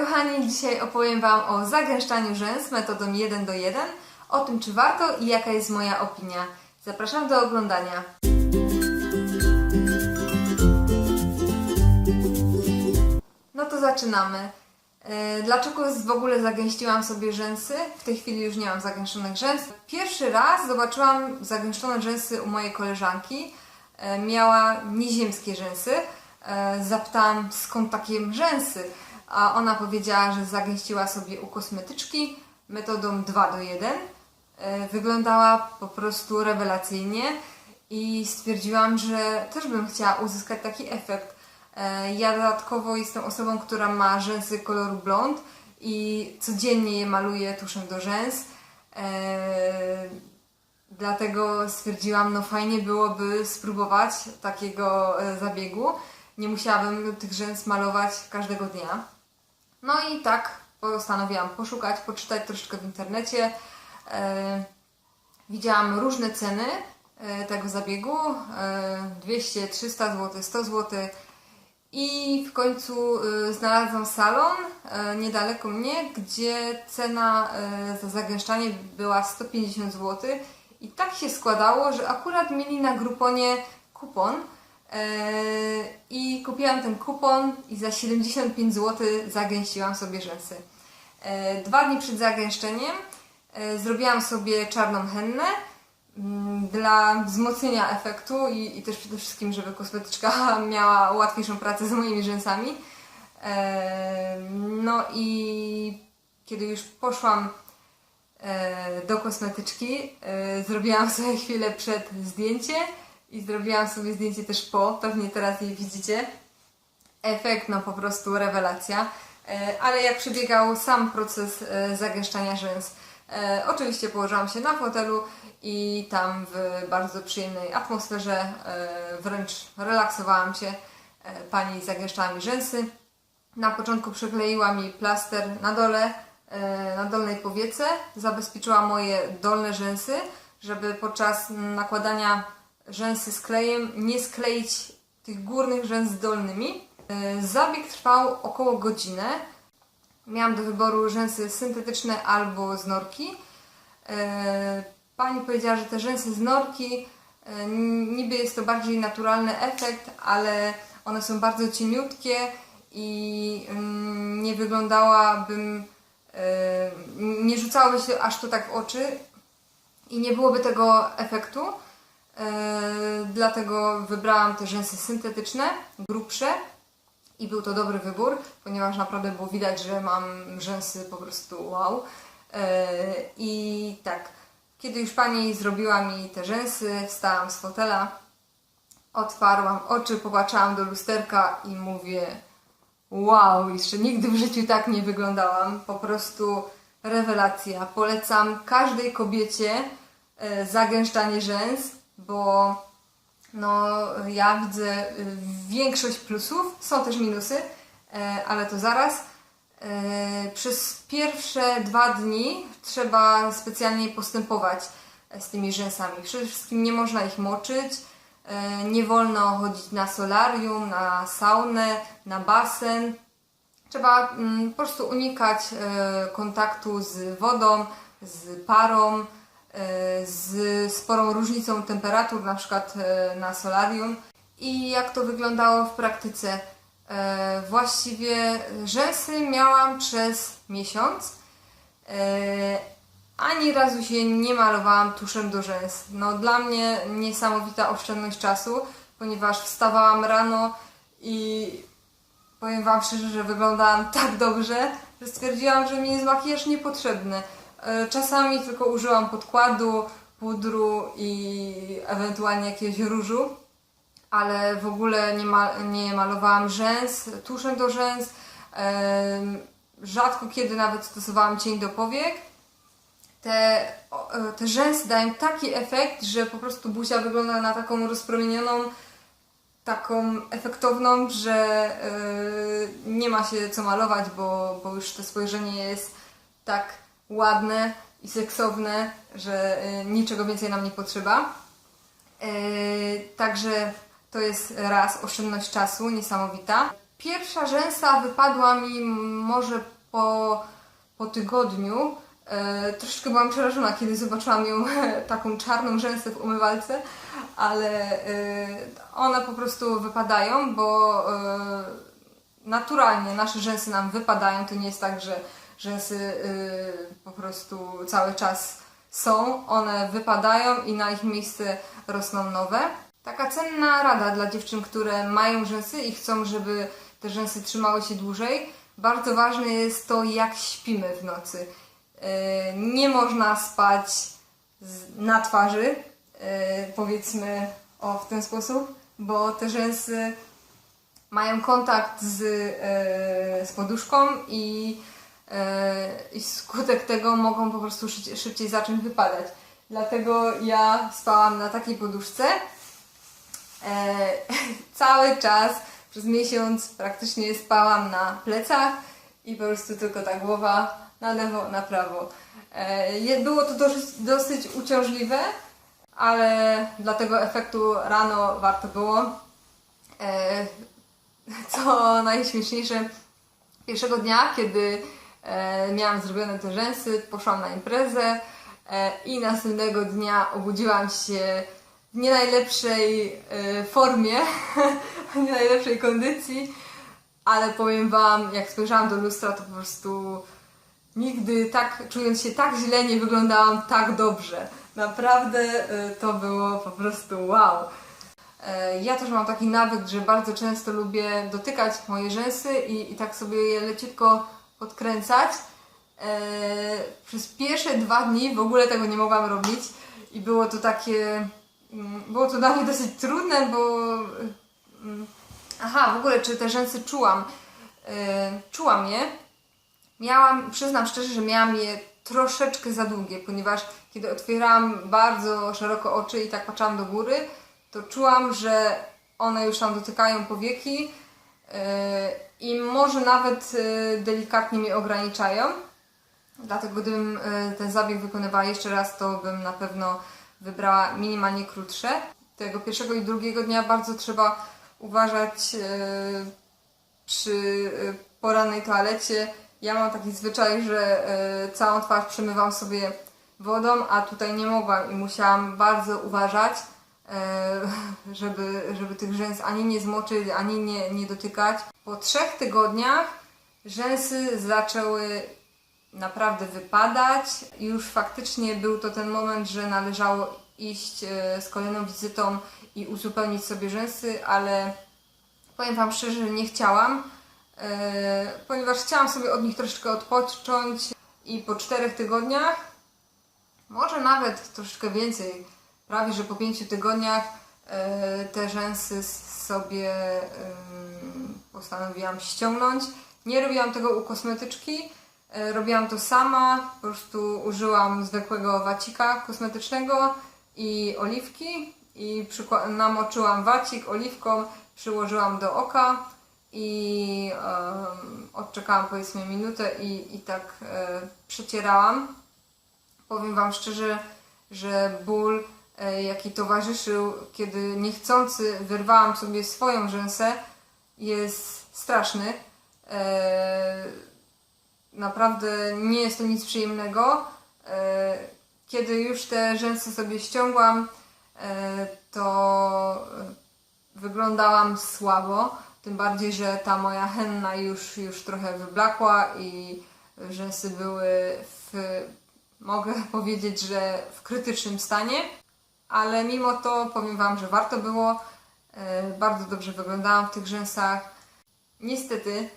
kochani, dzisiaj opowiem Wam o zagęszczaniu rzęs metodą 1 do 1, o tym czy warto i jaka jest moja opinia. Zapraszam do oglądania. No to zaczynamy. E, Dlaczego w ogóle zagęściłam sobie rzęsy? W tej chwili już nie mam zagęszczonych rzęs. Pierwszy raz zobaczyłam zagęszczone rzęsy u mojej koleżanki. E, Miała nieziemskie rzęsy. E, Zapytałam skąd takie rzęsy, a ona powiedziała, że zagęściła sobie u kosmetyczki metodą 2 do 1. E, Wyglądała po prostu rewelacyjnie i stwierdziłam, że też bym chciała uzyskać taki efekt. E, Ja dodatkowo jestem osobą, która ma rzęsy koloru blond i codziennie je maluję tuszem do rzęs. E, Dlatego stwierdziłam, no fajnie byłoby spróbować takiego zabiegu. Nie musiałabym tych rzęs malować każdego dnia. No i tak postanowiłam poszukać, poczytać troszeczkę w internecie. E, widziałam różne ceny e, tego zabiegu: e, 200, 300 zł, 100 zł. I w końcu e, znalazłam salon niedaleko mnie, gdzie cena za zagęszczanie była 150 zł. I tak się składało, że akurat mieli na Gruponie kupon. E, I kupiłam ten kupon i za 75 zł zagęściłam sobie rzęsy. E, Dwa dni przed zagęszczeniem e, zrobiłam sobie czarną hennę mm, dla wzmocnienia efektu i, i też przede wszystkim, żeby kosmetyczka miała łatwiejszą pracę z moimi rzęsami. No i kiedy już poszłam do kosmetyczki, zrobiłam sobie chwilę przed zdjęcie i zrobiłam sobie zdjęcie też po, pewnie teraz je widzicie. Efekt, no po prostu rewelacja. E, Ale jak przebiegał sam proces e, zagęszczania rzęs, e, oczywiście położyłam się na fotelu i tam w bardzo przyjemnej atmosferze wręcz relaksowałam się. Pani zagęszczała mi rzęsy. Na początku przykleiła mi plaster na dole, na dolnej powiece, zabezpieczyła moje dolne rzęsy, żeby podczas nakładania rzęsy z klejem nie skleić tych górnych rzęs z dolnymi. E, Zabieg trwał około godzinę. Miałam do wyboru rzęsy syntetyczne albo z norki. E, Pani powiedziała, że te rzęsy z norki e, niby jest to bardziej naturalny efekt, ale one są bardzo cieniutkie i mm, nie wyglądałabym, nie rzucałoby się aż to tak w oczy i nie byłoby tego efektu. E, Dlatego wybrałam te rzęsy syntetyczne, grubsze i był to dobry wybór, ponieważ naprawdę było widać, że mam rzęsy po prostu wow. E, I tak, kiedy już pani zrobiła mi te rzęsy, wstałam z fotela, otwarłam oczy, popatrzałam do lusterka i mówię wow, jeszcze nigdy w życiu tak nie wyglądałam. Po prostu rewelacja. Polecam każdej kobiecie e, zagęszczanie rzęs, bo no, ja widzę y, większość plusów, są też minusy, e, ale to zaraz. E, Przez pierwsze dwa dni trzeba specjalnie postępować z tymi rzęsami. Przede wszystkim nie można ich moczyć, e, nie wolno chodzić na solarium, na saunę, na basen. Trzeba mm, po prostu unikać e, kontaktu z wodą, z parą, e, z sporą różnicą temperatur, na przykład e, na solarium. I jak to wyglądało w praktyce? E, Właściwie rzęsy miałam przez miesiąc. E, Ani razu się nie malowałam tuszem do rzęs. No dla mnie niesamowita oszczędność czasu, ponieważ wstawałam rano i powiem Wam szczerze, że wyglądałam tak dobrze, że stwierdziłam, że mi jest makijaż niepotrzebny. E, Czasami tylko użyłam podkładu, pudru i ewentualnie jakiegoś różu, ale w ogóle nie, ma, nie malowałam rzęs, tuszem do rzęs. Rzadko kiedy nawet stosowałam cień do powiek. Te, e, te rzęsy dają taki efekt, że po prostu buzia wygląda na taką rozpromienioną, taką efektowną, że e, nie ma się co malować, bo, bo już to spojrzenie jest tak ładne i seksowne, że e, niczego więcej nam nie potrzeba. E, Także to jest raz oszczędność czasu niesamowita. Pierwsza rzęsa wypadła mi może po, po tygodniu. E, troszeczkę byłam przerażona, kiedy zobaczyłam ją taką czarną rzęsę w umywalce, ale one po prostu wypadają, bo naturalnie nasze rzęsy nam wypadają. To nie jest tak, że rzęsy y, po prostu cały czas są, one wypadają i na ich miejsce rosną nowe. Taka cenna rada dla dziewczyn, które mają rzęsy i chcą, żeby te rzęsy trzymały się dłużej. Bardzo ważne jest to, jak śpimy w nocy. Y, nie można spać na twarzy, y, powiedzmy o w ten sposób, bo te rzęsy mają kontakt z, z poduszką i, i skutek tego mogą po prostu szybciej, zacząć wypadać. Dlatego ja spałam na takiej poduszce. E, cały czas, przez miesiąc praktycznie spałam na plecach i po prostu tylko ta głowa na lewo, na prawo. E, było to dosyć, dosyć uciążliwe, ale dla tego efektu rano warto było. E, co najśmieszniejsze, pierwszego dnia, kiedy e, miałam zrobione te rzęsy, poszłam na imprezę e, i następnego dnia obudziłam się w nie najlepszej e, formie, w nie najlepszej kondycji, ale powiem Wam, jak spojrzałam do lustra, to po prostu nigdy tak, czując się tak źle, nie wyglądałam tak dobrze. Naprawdę e, to było po prostu wow. E, Ja też mam taki nawyk, że bardzo często lubię dotykać moje rzęsy i, i tak sobie je leciutko podkręcać. E, Przez pierwsze dwa dni w ogóle tego nie mogłam robić i było to takie. mm, Było to dla mnie dosyć trudne, bo. mm, Aha, w ogóle czy te rzęsy czułam? E, Czułam je. Miałam, przyznam szczerze, że miałam je troszeczkę za długie, ponieważ kiedy otwierałam bardzo szeroko oczy i tak patrzyłam do góry, to czułam, że one już tam dotykają powieki i może nawet yy, delikatnie mnie ograniczają. Dlatego gdybym yy, ten zabieg wykonywała jeszcze raz, to bym na pewno wybrała minimalnie krótsze. Tego pierwszego i drugiego dnia bardzo trzeba uważać yy, przy y, porannej toalecie. Ja mam taki zwyczaj, że y, całą twarz przemywam sobie wodą, a tutaj nie mogłam i musiałam bardzo uważać, y, żeby, żeby tych rzęs ani nie zmoczyć, ani nie, nie dotykać. Po trzech tygodniach rzęsy zaczęły naprawdę wypadać. Już faktycznie był to ten moment, że należało iść y, z kolejną wizytą i uzupełnić sobie rzęsy, ale Powiem Wam szczerze, że nie chciałam, e, ponieważ chciałam sobie od nich troszeczkę odpocząć i po czterech tygodniach, może nawet troszeczkę więcej, prawie że po pięciu tygodniach e, te rzęsy sobie postanowiłam ściągnąć. Nie robiłam tego u kosmetyczki, e, robiłam to sama, po prostu użyłam zwykłego wacika kosmetycznego i oliwki i namoczyłam wacik oliwką, przyłożyłam do oka i em, odczekałam powiedzmy minutę i, i tak e, przecierałam. Powiem Wam szczerze, że ból, jaki towarzyszył, kiedy niechcący wyrwałam sobie swoją rzęsę, jest straszny. E, naprawdę nie jest to nic przyjemnego. E, Kiedy już te rzęsy sobie ściągłam, e, to e, wyglądałam słabo. Tym bardziej, że ta moja henna już, już trochę wyblakła i rzęsy były w, mogę powiedzieć, że w krytycznym stanie. Ale mimo to powiem Wam, że warto było. E, Bardzo dobrze wyglądałam w tych rzęsach. Niestety,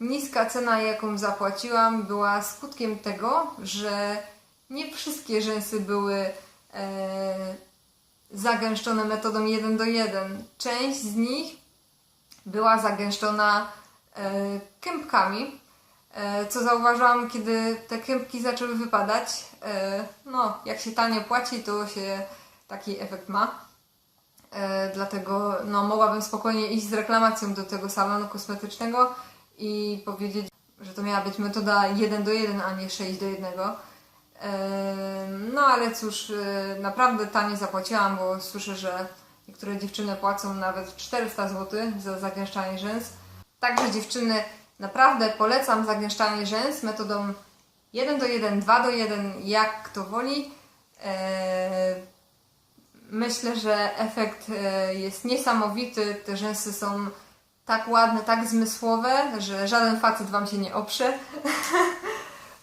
niska cena, jaką zapłaciłam, była skutkiem tego, że nie wszystkie rzęsy były e, zagęszczone metodą 1 do 1. Część z nich była zagęszczona e, kępkami, co zauważyłam, kiedy te kępki zaczęły wypadać. No, jak się tanio płaci, to się taki efekt ma. E, dlatego no, mogłabym spokojnie iść z reklamacją do tego salonu kosmetycznego i powiedzieć, że to miała być metoda 1 do 1, a nie 6 do 1. E, No ale cóż, e, naprawdę tanie zapłaciłam, bo słyszę, że niektóre dziewczyny płacą nawet 400 zł za zagęszczanie rzęs. Także dziewczyny, naprawdę polecam zagęszczanie rzęs metodą 1 do 1, 2 do 1, jak kto woli. Myślę, że efekt e, jest niesamowity. Te rzęsy są tak ładne, tak zmysłowe, że żaden facet Wam się nie oprze.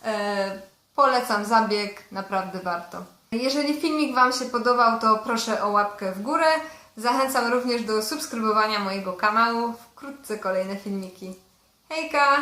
E, Polecam zabieg, naprawdę warto. Jeżeli filmik Wam się podobał, to proszę o łapkę w górę. Zachęcam również do subskrybowania mojego kanału. Wkrótce kolejne filmiki. Hejka!